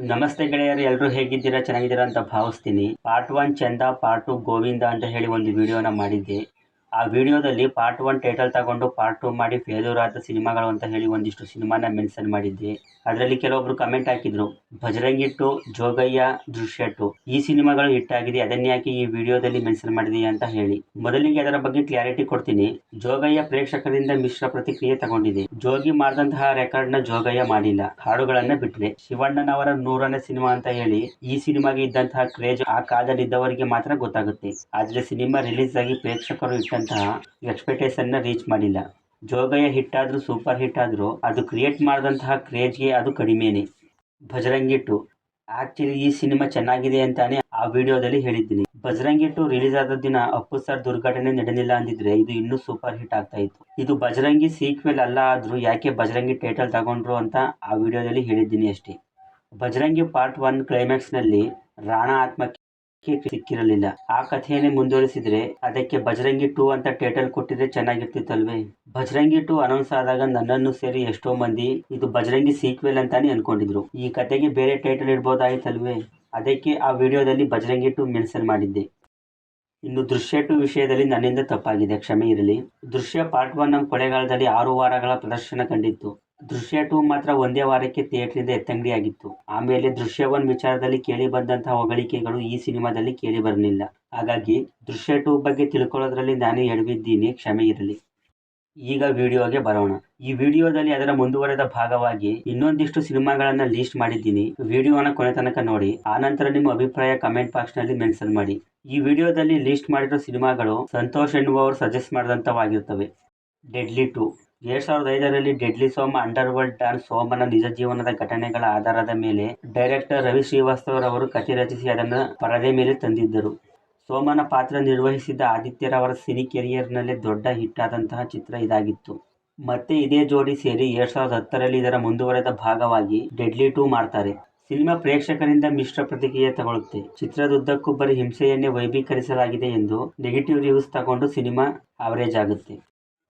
ನಮಸ್ತೆ ಗೆಳೆಯರು ಎಲ್ಲರೂ ಹೇಗಿದ್ದೀರಾ? ಚೆನ್ನಾಗಿದ್ದೀರಾ ಅಂತ ಭಾವಿಸ್ತೀನಿ. Part one Chanda, part two Govinda ಅಂತ ಹೇಳಿ ಒಂದು ವಿಡಿಯೋನ ಮಾಡಿದ್ದೆ. ಆ ವಿಡಿಯೋದಲ್ಲಿ ಪಾರ್ಟ್ ಒನ್ ಟೈಟಲ್ ತಗೊಂಡು ಪಾರ್ಟ್ ಟೂ ಮಾಡಿ ಫೇಲ್ಯೂರ್ ಆದ ಸಿನಿಮಾಗಳು ಅಂತ ಹೇಳಿ ಒಂದಿಷ್ಟು ಸಿನಿಮಾನ ಮೆನ್ಷನ್ ಮಾಡಿದ್ದೆ. ಅದರಲ್ಲಿ ಕೆಲವೊಬ್ರು ಕಮೆಂಟ್ ಹಾಕಿದ್ರು, ಭಜರಂಗಿ ಟು ಜೋಗಯ್ಯ ದೃಶ್ಯ ಟು, ಈ ಸಿನಿಮಾಗಳು ಹಿಟ್ ಆಗಿದೆ, ಅದನ್ನೇ ಯಾಕೆ ಈ ವಿಡಿಯೋದಲ್ಲಿ ಮೆನ್ಷನ್ ಮಾಡಿದೆ ಅಂತ ಹೇಳಿ. ಮೊದಲಿಗೆ ಅದರ ಬಗ್ಗೆ ಕ್ಲಾರಿಟಿ ಕೊಡ್ತೀನಿ. ಜೋಗಯ್ಯ ಪ್ರೇಕ್ಷಕರಿಂದ ಮಿಶ್ರ ಪ್ರತಿಕ್ರಿಯೆ ತಗೊಂಡಿದೆ. ಜೋಗಿ ಮಾಡಿದಂತಹ ರೆಕಾರ್ಡ್ನ ಜೋಗಯ್ಯ ಮಾಡಿಲ್ಲ. ಹಾಡುಗಳನ್ನ ಬಿಟ್ರೆ ಶಿವಣ್ಣನವರ ನೂರನೇ ಸಿನಿಮಾ ಅಂತ ಹೇಳಿ ಈ ಸಿನಿಮಾಗೆ ಇದ್ದಂತಹ ಕ್ರೇಜ್ ಆ ಕಾಲದಲ್ಲಿ ಇದ್ದವರಿಗೆ ಮಾತ್ರ ಗೊತ್ತಾಗುತ್ತೆ. ಆದ್ರೆ ಸಿನಿಮಾ ರಿಲೀಸ್ ಆಗಿ ಪ್ರೇಕ್ಷಕರು ಇಟ್ಟಂತಹ ಎಕ್ಸ್ಪೆಕ್ಟೇಷನ್ನ ರೀಚ್ ಮಾಡಿಲ್ಲ. ಜೋಗಯ್ಯ ಹಿಟ್ ಆದ್ರೂ ಸೂಪರ್ ಹಿಟ್ ಆದ್ರೂ, ಅದು ಕ್ರಿಯೇಟ್ ಮಾಡಿದಂತಹ ಕ್ರೇಜ್ಗೆ ಅದು ಕಡಿಮೆನೆ. ಭಜರಂಗಿ ಟು ಆಕ್ಚುಲಿ ಈ ಸಿನಿಮಾ ಚೆನ್ನಾಗಿದೆ ಅಂತಾನೆ ಆ ವಿಡಿಯೋದಲ್ಲಿ ಹೇಳಿದ್ದೀನಿ. ಬಜರಂಗಿ ಟು ರಿಲೀಸ್ ಆದ ದಿನ ಅಪ್ಪು ಸರ್ ದುರ್ಘಟನೆ ನಡೆದಿಲ್ಲ ಅಂದಿದ್ರೆ ಇದು ಇನ್ನೂ ಸೂಪರ್ ಹಿಟ್ ಆಗ್ತಾ ಇತ್ತು. ಇದು ಬಜರಂಗಿ ಸೀಕ್ವೆಲ್ ಅಲ್ಲ ಆದರೂ ಯಾಕೆ ಬಜರಂಗಿ ಟೈಟಲ್ ತಗೊಂಡ್ರು ಅಂತ ಆ ವಿಡಿಯೋದಲ್ಲಿ ಹೇಳಿದ್ದೀನಿ ಅಷ್ಟೇ. ಬಜರಂಗಿ ಪಾರ್ಟ್ ಒನ್ ಕ್ಲೈಮ್ಯಾಕ್ಸ್ನಲ್ಲಿ ರಾಣಾ ಆತ್ಮಕ್ಕೆ ಸಿಕ್ಕಿರಲಿಲ್ಲ. ಆ ಕಥೆಯನ್ನೇ ಮುಂದುವರಿಸಿದ್ರೆ ಅದಕ್ಕೆ ಬಜರಂಗಿ ಟೂ ಅಂತ ಟೈಟಲ್ ಕೊಟ್ಟಿದ್ರೆ ಚೆನ್ನಾಗಿರ್ತಿತ್ತಲ್ವೇ? ಬಜರಂಗಿ ಟೂ ಅನೌನ್ಸ್ ಆದಾಗ ನನ್ನನ್ನು ಸೇರಿ ಎಷ್ಟೋ ಮಂದಿ ಇದು ಬಜರಂಗಿ ಸೀಕ್ವೆಲ್ ಅಂತಾನೆ ಅನ್ಕೊಂಡಿದ್ರು. ಈ ಕಥೆಗೆ ಬೇರೆ ಟೈಟಲ್ ಇಡ್ಬೋದಾಯ್ತಲ್ವೇ? ಅದಕ್ಕೆ ಆ ವಿಡಿಯೋದಲ್ಲಿ ಬಜರಂಗಿ ಟು ಮೆನ್ಷನ್ ಮಾಡಿದ್ದೆ. ಇನ್ನು ದೃಶ್ಯ ಟು ವಿಷಯದಲ್ಲಿ ನನ್ನಿಂದ ತಪ್ಪಾಗಿದೆ. ಕ್ಷಮೆ ಇರಲಿ. ದೃಶ್ಯ ಪಾರ್ಟ್ ಒನ್ ನಮ್ಮ ಕೊಳೆಗಾಲದಲ್ಲಿ ಆರು ವಾರಗಳ ಪ್ರದರ್ಶನ ಕಂಡಿತ್ತು. ದೃಶ್ಯ ಟೂ ಮಾತ್ರ ಒಂದೇ ವಾರಕ್ಕೆ ಥಿಯೇಟ್ರಿಂದ ಎತ್ತಂಗಡಿ ಆಗಿತ್ತು ಆಮೇಲೆ ದೃಶ್ಯ ಒನ್ ವಿಚಾರದಲ್ಲಿ ಕೇಳಿ ಬಂದಂತಹ ಹೊಗಳಿಕೆಗಳು ಈ ಸಿನಿಮಾದಲ್ಲಿ ಕೇಳಿ ಬರಲಿಲ್ಲ. ಹಾಗಾಗಿ ದೃಶ್ಯ ಟೂ ಬಗ್ಗೆ ತಿಳ್ಕೊಳ್ಳೋದ್ರಲ್ಲಿ ನಾನೇ ಎಡವಿದ್ದೀನಿ, ಕ್ಷಮೆ ಇರಲಿ. ಈಗ ವಿಡಿಯೋಗೆ ಬರೋಣ. ಈ ವಿಡಿಯೋದಲ್ಲಿ ಅದರ ಮುಂದುವರೆದ ಭಾಗವಾಗಿ ಇನ್ನೊಂದಿಷ್ಟು ಸಿನಿಮಾಗಳನ್ನ ಲೀಸ್ಟ್ ಮಾಡಿದ್ದೀನಿ. ವಿಡಿಯೋನ ಕೊನೆ ತನಕ ನೋಡಿ. ಆನಂತರ ನಿಮ್ಮ ಅಭಿಪ್ರಾಯ ಕಮೆಂಟ್ ಬಾಕ್ಸ್ನಲ್ಲಿ ಮೆನ್ಷನ್ ಮಾಡಿ. ಈ ವಿಡಿಯೋದಲ್ಲಿ ಲೀಸ್ಟ್ ಮಾಡಿರೋ ಸಿನಿಮಾಗಳು ಸಂತೋಷ್ ಎನ್ನುವವರು ಸಜೆಸ್ಟ್ ಮಾಡಿದಂಥವಾಗಿರ್ತವೆ. Deadly to. ಎರಡ್ ಸಾವಿರದ ಐದರಲ್ಲಿ deadly Soma underworld don ಸೋಮನ ನಿಜ ಜೀವನದ ಘಟನೆಗಳ ಆಧಾರದ ಮೇಲೆ ಡೈರೆಕ್ಟರ್ ರವಿ ಶ್ರೀವಾಸ್ತವರವರು ಕಥೆ ರಚಿಸಿ ಅದನ್ನು ಪರದೆ ಮೇಲೆ ತಂದಿದ್ದರು. ಸೋಮನ ಪಾತ್ರ ನಿರ್ವಹಿಸಿದ್ದ ಆದಿತ್ಯರವರ ಸಿನಿ ಕೆರಿಯರ್ನಲ್ಲೇ ದೊಡ್ಡ ಹಿಟ್ ಆದಂತಹ ಚಿತ್ರ ಇದಾಗಿತ್ತು. ಮತ್ತೆ ಇದೇ ಜೋಡಿ ಸೇರಿ ಎರಡ್ ಸಾವಿರದ ಹತ್ತರಲ್ಲಿ ಇದರ ಮುಂದುವರೆದ ಭಾಗವಾಗಿ ಡೆಡ್ಲಿ ಟೂ ಮಾಡ್ತಾರೆ. ಸಿನಿಮಾ ಪ್ರೇಕ್ಷಕರಿಂದ ಮಿಶ್ರ ಪ್ರತಿಕ್ರಿಯೆ ತಗೊಳ್ಳುತ್ತೆ. ಚಿತ್ರದುದ್ದಕ್ಕೂ ಬರೀ ಹಿಂಸೆಯನ್ನೇ ವೈಭೀಕರಿಸಲಾಗಿದೆ ಎಂದು ನೆಗೆಟಿವ್ ರಿವ್ಯೂಸ್ ತಗೊಂಡು ಸಿನಿಮಾ ಆವರೇಜ್ ಆಗುತ್ತೆ.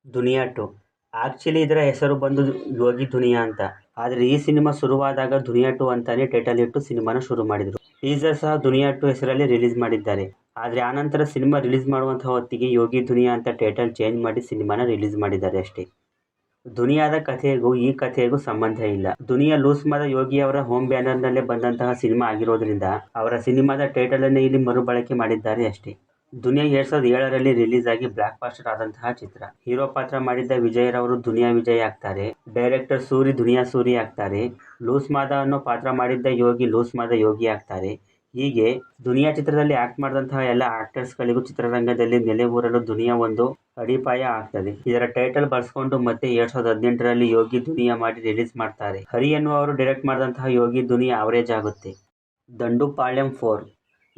ದುನಿಯಾ ಟು ಆಕ್ಚುಲಿ ಇದರ ಹೆಸರು ಬಂದು ಯೋಗಿ ದುನಿಯಾ ಅಂತ. ಆದರೆ ಈ ಸಿನಿಮಾ ಶುರುವಾದಾಗ ದುನಿಯಾ ಟು ಅಂತಾನೆ ಟೈಟಲ್ ಇಟ್ಟು ಸಿನಿಮಾನ ಶುರು ಮಾಡಿದರು. ಟೀಸರ್ ಸಹ ದುನಿಯಾ ಟು ಹೆಸರಲ್ಲಿ ರಿಲೀಸ್ ಮಾಡಿದ್ದಾರೆ. ಆದರೆ ಆನಂತರ ಸಿನಿಮಾ ರಿಲೀಸ್ ಮಾಡುವಂತಹ ಹೊತ್ತಿಗೆ ಯೋಗಿ ದುನಿಯಾ ಅಂತ ಟೈಟಲ್ ಚೇಂಜ್ ಮಾಡಿ ಸಿನಿಮಾನ ರಿಲೀಸ್ ಮಾಡಿದ್ದಾರೆ ಅಷ್ಟೇ. ದುನಿಯಾದ ಕಥೆಗೂ ಈ ಕಥೆಗೂ ಸಂಬಂಧ ಇಲ್ಲ. ದುನಿಯಾ ಲೂಸ್ ಮಾದ ಯೋಗಿ ಅವರ ಹೋಮ್ ಬ್ಯಾನರ್ನಲ್ಲೇ ಬಂದಂತಹ ಸಿನಿಮಾ ಆಗಿರೋದ್ರಿಂದ ಅವರ ಸಿನಿಮಾದ ಟೈಟಲನ್ನೇ ಇಲ್ಲಿ ಮರುಬಳಕೆ ಮಾಡಿದ್ದಾರೆ ಅಷ್ಟೇ. ದುನಿಯಾ ಎರಡ್ ಸಾವಿರದ ಏಳರಲ್ಲಿ ರಿಲೀಸ್ ಆಗಿ ಬ್ಲಾಕ್ ಬಾಸ್ಟರ್ ಆದಂತಹ ಚಿತ್ರ. ಹೀರೋ ಪಾತ್ರ ಮಾಡಿದ್ದ ವಿಜಯ್ ರವರು ದುನಿಯಾ ವಿಜಯ್ ಆಗ್ತಾರೆ. ಡೈರೆಕ್ಟರ್ ಸೂರಿ ದುನಿಯಾ ಸೂರಿ ಆಗ್ತಾರೆ. ಲೂಸ್ ಮಾದ ಅನ್ನೋ ಪಾತ್ರ ಮಾಡಿದ್ದ ಯೋಗಿ ಲೂಸ್ ಮಾದ ಯೋಗಿ ಆಗ್ತಾರೆ. ಹೀಗೆ ದುನಿಯಾ ಚಿತ್ರದಲ್ಲಿ ಆಕ್ಟ್ ಮಾಡಿದಂತಹ ಎಲ್ಲ ಆಕ್ಟರ್ಸ್ಗಳಿಗೂ ಚಿತ್ರರಂಗದಲ್ಲಿ ನೆಲೆ ಊರಲು ದುನಿಯಾ ಒಂದು ಅಡಿಪಾಯ ಆಗ್ತದೆ. ಇದರ ಟೈಟಲ್ ಬರ್ಸ್ಕೊಂಡು ಮತ್ತೆ ಎರಡ್ ಸಾವಿರದ ಹದಿನೆಂಟರಲ್ಲಿ ಯೋಗಿ ದುನಿಯಾ ಮಾಡಿ ರಿಲೀಸ್ ಮಾಡ್ತಾರೆ. ಹರಿ ಎನ್ನುವರು ಡೈರೆಕ್ಟ್ ಮಾಡಿದಂತಹ ಯೋಗಿ ದುನಿಯಾ ಅವರೇಜ್ ಆಗುತ್ತೆ ದಂಡು ಪಾಳ್ಯಂ ಫೋರ್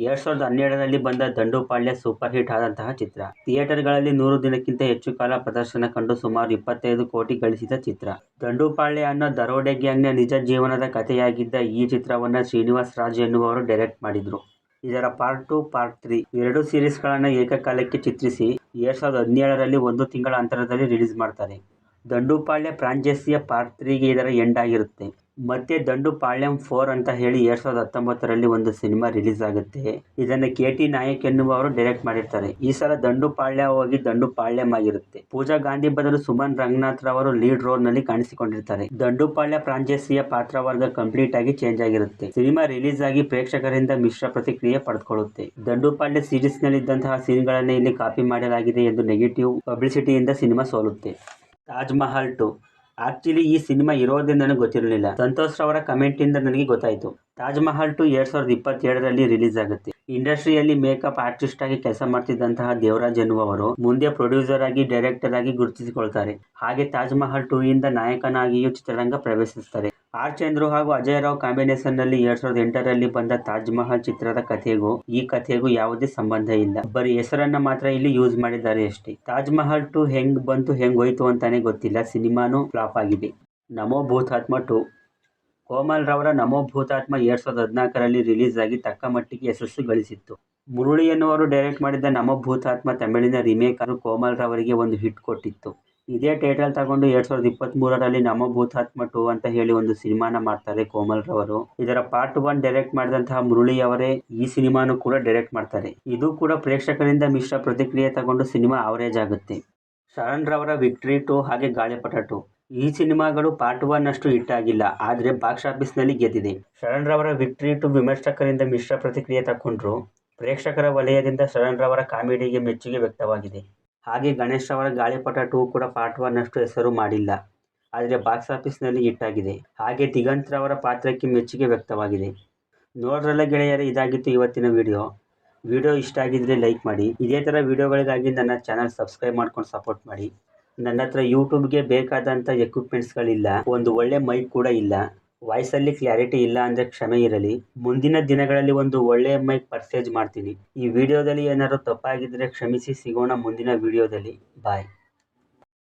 ಎರಡ್ ಸಾವಿರದ ಹನ್ನೆರಡರಲ್ಲಿ ಬಂದ ದಂಡುಪಾಳ್ಯ ಸೂಪರ್ ಹಿಟ್ ಆದಂತಹ ಚಿತ್ರ. ಥಿಯೇಟರ್ಗಳಲ್ಲಿ ನೂರು ದಿನಕ್ಕಿಂತ ಹೆಚ್ಚು ಕಾಲ ಪ್ರದರ್ಶನ ಕಂಡು ಸುಮಾರು ಇಪ್ಪತ್ತೈದು ಕೋಟಿ ಗಳಿಸಿದ ಚಿತ್ರ. ದಂಡುಪಾಳ್ಯ ಅನ್ನೋ ದರೋಡೆ ಗ್ಯಾಂಗ್ನ ನಿಜ ಜೀವನದ ಕಥೆಯಾಗಿದ್ದ ಈ ಚಿತ್ರವನ್ನ ಶ್ರೀನಿವಾಸ್ ರಾಜ್ ಎನ್ನುವರು ಡೈರೆಕ್ಟ್ ಮಾಡಿದ್ರು. ಇದರ ಪಾರ್ಟ್ ಟು, ಪಾರ್ಟ್ ತ್ರೀ ಎರಡು ಸೀರೀಸ್ಗಳನ್ನು ಏಕಕಾಲಕ್ಕೆ ಚಿತ್ರಿಸಿ ಎರಡ್ ಸಾವಿರದ ಹದಿನೇಳರಲ್ಲಿ ಒಂದು ತಿಂಗಳ ಅಂತರದಲ್ಲಿ ರಿಲೀಸ್ ಮಾಡ್ತಾರೆ. ದಂಡುಪಾಳ್ಯ ಫ್ರಾಂಚೈಸಿಯ ಪಾರ್ಟ್ ತ್ರೀಗೆ ಇದರ ಎಂಡ್ ಆಗಿರುತ್ತೆ. ಮತ್ತೆ ದಂಡುಪಾಳ್ಯಂ ಫೋರ್ ಅಂತ ಹೇಳಿ ಎರಡ್ ಸಾವಿರದ ಹತ್ತೊಂಬತ್ತರಲ್ಲಿ ಒಂದು ಸಿನಿಮಾ ರಿಲೀಸ್ ಆಗುತ್ತೆ. ಇದನ್ನ ಕೆ ಟಿ ನಾಯಕ್ ಎನ್ನುವವರು ಡೈರೆಕ್ಟ್ ಮಾಡಿರ್ತಾರೆ. ಈ ಸಲ ದಂಡುಪಾಳ್ಯ ಹೋಗಿ ದಂಡುಪಾಳ್ಯಂ ಆಗಿರುತ್ತೆ. ಪೂಜಾ ಗಾಂಧಿ ಬದಲು ಸುಮನ್ ರಂಗನಾಥ್ ರವರು ಲೀಡ್ ರೋಲ್ನಲ್ಲಿ ಕಾಣಿಸಿಕೊಂಡಿರ್ತಾರೆ. ದಂಡುಪಾಳ್ಯ ಫ್ರಾಂಚೈಸಿಯ ಪಾತ್ರವರ್ಗ ಕಂಪ್ಲೀಟ್ ಆಗಿ ಚೇಂಜ್ ಆಗಿರುತ್ತೆ. ಸಿನಿಮಾ ರಿಲೀಸ್ ಆಗಿ ಪ್ರೇಕ್ಷಕರಿಂದ ಮಿಶ್ರ ಪ್ರತಿಕ್ರಿಯೆ ಪಡೆದುಕೊಳ್ಳುತ್ತೆ. ದಂಡುಪಾಳ್ಯ ಸೀರೀಸ್ ನಲ್ಲಿದ್ದಂತಹ ಸೀನ್ಗಳನ್ನೇ ಇಲ್ಲಿ ಕಾಪಿ ಮಾಡಲಾಗಿದೆ ಎಂದು ನೆಗೆಟಿವ್ ಪಬ್ಲಿಸಿಟಿಯಿಂದ ಸಿನಿಮಾ ಸೋಲುತ್ತೆ. ತಾಜ್ ಮಹಲ್ ಟು ಆಕ್ಚುಲಿ ಈ ಸಿನಿಮಾ ಇರೋದ್ರಿಂದ ನನಗೆ ಗೊತ್ತಿರಲಿಲ್ಲ. ಸಂತೋಷ್ ರವರ ಕಮೆಂಟ್ ಇಂದ ನನಗೆ ಗೊತ್ತಾಯಿತು. ತಾಜ್ ಮಹಲ್ ಟು ಎರಡ್ ಸಾವಿರದ ಇಪ್ಪತ್ತೇಳರಲ್ಲಿ ರಿಲೀಸ್ ಆಗುತ್ತೆ. ಇಂಡಸ್ಟ್ರಿಯಲ್ಲಿ ಮೇಕಪ್ ಆರ್ಟಿಸ್ಟ್ ಆಗಿ ಕೆಲಸ ಮಾಡ್ತಿದ್ದಂತಹ ದೇವರಾಜ್ ಎನ್ನುವರು ಮುಂದೆ ಪ್ರೊಡ್ಯೂಸರ್ ಆಗಿ ಡೈರೆಕ್ಟರ್ ಆಗಿ ಗುರುತಿಸಿಕೊಳ್ತಾರೆ. ಹಾಗೆ ತಾಜ್ ಮಹಲ್ ಟೂ ಇಂದ ನಾಯಕನಾಗಿಯೂ ಚಿತ್ರರಂಗ ಪ್ರವೇಶಿಸ್ತಾರೆ. ಆರ್ ಚಂದ್ರು ಹಾಗೂ ಅಜಯ್ ರಾವ್ ಕಾಂಬಿನೇಷನ್ನಲ್ಲಿ ಎರಡ್ ಸಾವಿರದ ಎಂಟರಲ್ಲಿ ಬಂದ ತಾಜ್ ಮಹಲ್ ಚಿತ್ರದ ಕಥೆಗೂ, ಈ ಕಥೆಗೂ ಯಾವುದೇ ಸಂಬಂಧ ಇಲ್ಲ. ಬರೀ ಹೆಸರನ್ನ ಮಾತ್ರ ಇಲ್ಲಿ ಯೂಸ್ ಮಾಡಿದ್ದಾರೆ ಅಷ್ಟೇ. ತಾಜ್ ಮಹಲ್ ಟು ಹೆಂಗ್ ಬಂತು, ಹೆಂಗ್ ಹೋಯ್ತು ಅಂತಾನೆ ಗೊತ್ತಿಲ್ಲ. ಸಿನಿಮಾನು ಫ್ಲಾಪ್ ಆಗಿದೆ. ನಮೋ ಭೂತಾತ್ಮ ಟು. ಕೋಮಲ್ ರವರ ನಮೋ ಭೂತಾತ್ಮ ಎರಡ್ ಸಾವಿರದ ಹದಿನಾಲ್ಕರಲ್ಲಿ ರಿಲೀಸ್ ಆಗಿ ತಕ್ಕ ಮಟ್ಟಿಗೆ ಯಶಸ್ಸು ಗಳಿಸಿತ್ತು. ಮುರುಳಿ ಎನ್ನುವರು ಡೈರೆಕ್ಟ್ ಮಾಡಿದ್ದ ನಮೋ ಭೂತಾತ್ಮ ತಮಿಳಿನ ರಿಮೇಕ್ ಅನ್ನು ಕೋಮಲ್ ರವರಿಗೆ ಒಂದು ಹಿಟ್ ಕೊಟ್ಟಿತ್ತು. ಇದೇ ಟೈಟಲ್ ತಗೊಂಡು ಎರಡ್ ಸಾವಿರದ ಇಪ್ಪತ್ತ್ ಮೂರರಲ್ಲಿ ನಮ್ಮ ಭೂತಾತ್ಮ ಟು ಅಂತ ಹೇಳಿ ಒಂದು ಸಿನಿಮಾನ ಮಾಡ್ತಾರೆ ಕೋಮಲ್ ರವರು. ಇದರ ಪಾರ್ಟ್ ಒನ್ ಡೈರೆಕ್ಟ್ ಮಾಡಿದಂತಹ ಮುರಳಿ ಅವರೇ ಈ ಸಿನಿಮಾನು ಕೂಡ ಡೈರೆಕ್ಟ್ ಮಾಡ್ತಾರೆ. ಇದು ಕೂಡ ಪ್ರೇಕ್ಷಕರಿಂದ ಮಿಶ್ರ ಪ್ರತಿಕ್ರಿಯೆ ತಗೊಂಡು ಸಿನಿಮಾ ಅವರೇಜ್ ಆಗುತ್ತೆ. ಶರಣ್ ರವರ ವಿಕ್ಟ್ರಿ ಟು ಹಾಗೆ ಗಾಳಿಪಟ ಟು ಈ ಸಿನಿಮಾಗಳು ಪಾರ್ಟ್ ಒನ್ ಅಷ್ಟು ಹಿಟ್ ಆಗಿಲ್ಲ, ಆದರೆ ಬಾಕ್ಸ್ ಆಫೀಸ್ನಲ್ಲಿ ಗೆದ್ದಿದೆ. ಶರಣ್ ರವರ ವಿಕ್ಟ್ರಿ ಟು ವಿಮರ್ಶಕರಿಂದ ಮಿಶ್ರ ಪ್ರತಿಕ್ರಿಯೆ ತಗೊಂಡ್ರು ಪ್ರೇಕ್ಷಕರ ವಲಯದಿಂದ ಶರಣ್ ರವರ ಕಾಮಿಡಿಗೆ ಮೆಚ್ಚುಗೆ ವ್ಯಕ್ತವಾಗಿದೆ. ಹಾಗೆ ಗಣೇಶ್ ಅವರ ಗಾಳಿಪಟ ಟೂ ಕೂಡ ಪಾರ್ಟ್ ಒನ್ ಅಷ್ಟು ಹೆಸರು ಮಾಡಿಲ್ಲ. ಆದರೆ ಬಾಕ್ಸ್ ಆಫೀಸ್ನಲ್ಲಿ ಹಿಟ್ ಆಗಿದೆ. ಹಾಗೆ ದಿಗಂತ್ ರವರ ಪಾತ್ರಕ್ಕೆ ಮೆಚ್ಚುಗೆ ವ್ಯಕ್ತವಾಗಿದೆ. ನೋಡ್ರಲ್ಲ ಗೆಳೆಯರೇ, ಇದಾಗಿತ್ತು ಇವತ್ತಿನ ವಿಡಿಯೋ ವಿಡಿಯೋ ಇಷ್ಟ ಆಗಿದ್ರೆ ಲೈಕ್ ಮಾಡಿ. ಇದೇ ಥರ ವಿಡಿಯೋಗಳಿಗಾಗಿ ನನ್ನ ಚಾನಲ್ ಸಬ್ಸ್ಕ್ರೈಬ್ ಮಾಡ್ಕೊಂಡು ಸಪೋರ್ಟ್ ಮಾಡಿ. ನನ್ನ ಹತ್ರ ಯೂಟ್ಯೂಬ್ಗೆ ಬೇಕಾದಂಥ ಎಕ್ವಿಪ್ಮೆಂಟ್ಸ್ಗಳಿಲ್ಲ ಒಂದು ಒಳ್ಳೆ ಮೈಕ್ ಕೂಡ ಇಲ್ಲ. ವಾಯ್ಸಲ್ಲಿ ಕ್ಲಾರಿಟಿ ಇಲ್ಲ ಅಂದರೆ ಕ್ಷಮೆ ಇರಲಿ. ಮುಂದಿನ ದಿನಗಳಲ್ಲಿ ಒಂದು ಒಳ್ಳೆಯ ಮೈಕ್ ಪರ್ಚೇಸ್ ಮಾಡ್ತೀನಿ. ಈ ವಿಡಿಯೋದಲ್ಲಿ ಏನಾದರೂ ತಪ್ಪಾಗಿದ್ದರೆ ಕ್ಷಮಿಸಿ, ಸಿಗೋಣ ಮುಂದಿನ ವಿಡಿಯೋದಲ್ಲಿ ಬಾಯ್